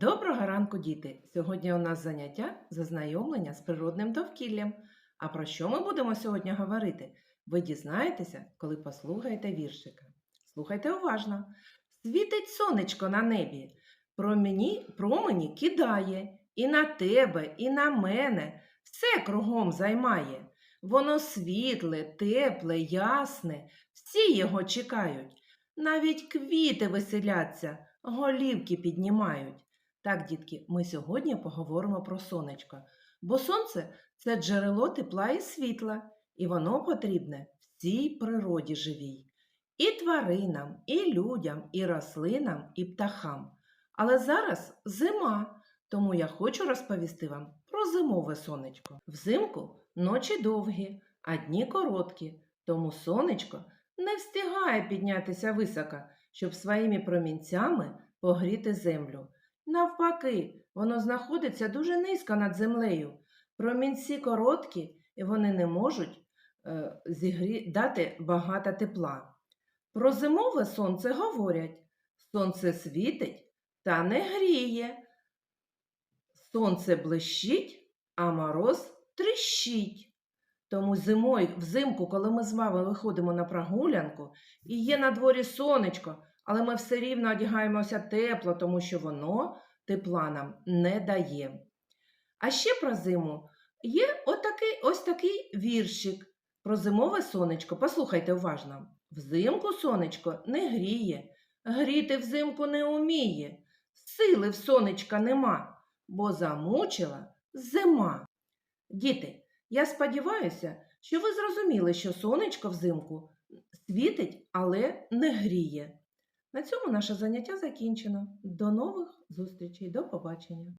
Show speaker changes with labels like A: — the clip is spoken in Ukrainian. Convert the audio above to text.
A: Доброго ранку, діти! Сьогодні у нас заняття зазнайомлення з природним довкіллям. А про що ми будемо сьогодні говорити? Ви дізнаєтеся, коли послухаєте віршика. Слухайте уважно. Світить сонечко на небі, промені, промені кидає, і на тебе, і на мене все кругом займає. Воно світле, тепле, ясне, всі його чекають. Навіть квіти веселяться, голівки піднімають. Так, дітки, ми сьогодні поговоримо про сонечко, бо сонце це джерело тепла і світла, і воно потрібне всій природі живій. І тваринам, і людям, і рослинам, і птахам. Але зараз зима, тому я хочу розповісти вам про зимове сонечко. Взимку ночі довгі, а дні короткі, тому сонечко не встигає піднятися високо, щоб своїми промінцями погріти землю. Навпаки, воно знаходиться дуже низько над землею. Промінці короткі, і вони не можуть е, зігрі... дати багато тепла. Про зимове сонце говорять: сонце світить та не гріє. Сонце блищить, а мороз тріщить. Тому зимою, взимку, коли ми з вами виходимо на прогулянку, і є на дворі сонечко, але ми все рівно одягаємося тепло, тому що воно тепла нам не дає. А ще про зиму є отакий, ось такий віршик про зимове сонечко. Послухайте уважно. Взимку сонечко не гріє, гріти взимку не уміє, сили в сонечка нема, бо замучила зима. Діти, я сподіваюся, що ви зрозуміли, що сонечко взимку світить, але не гріє. На цьому наше заняття закінчено. До нових зустрічей, до побачення!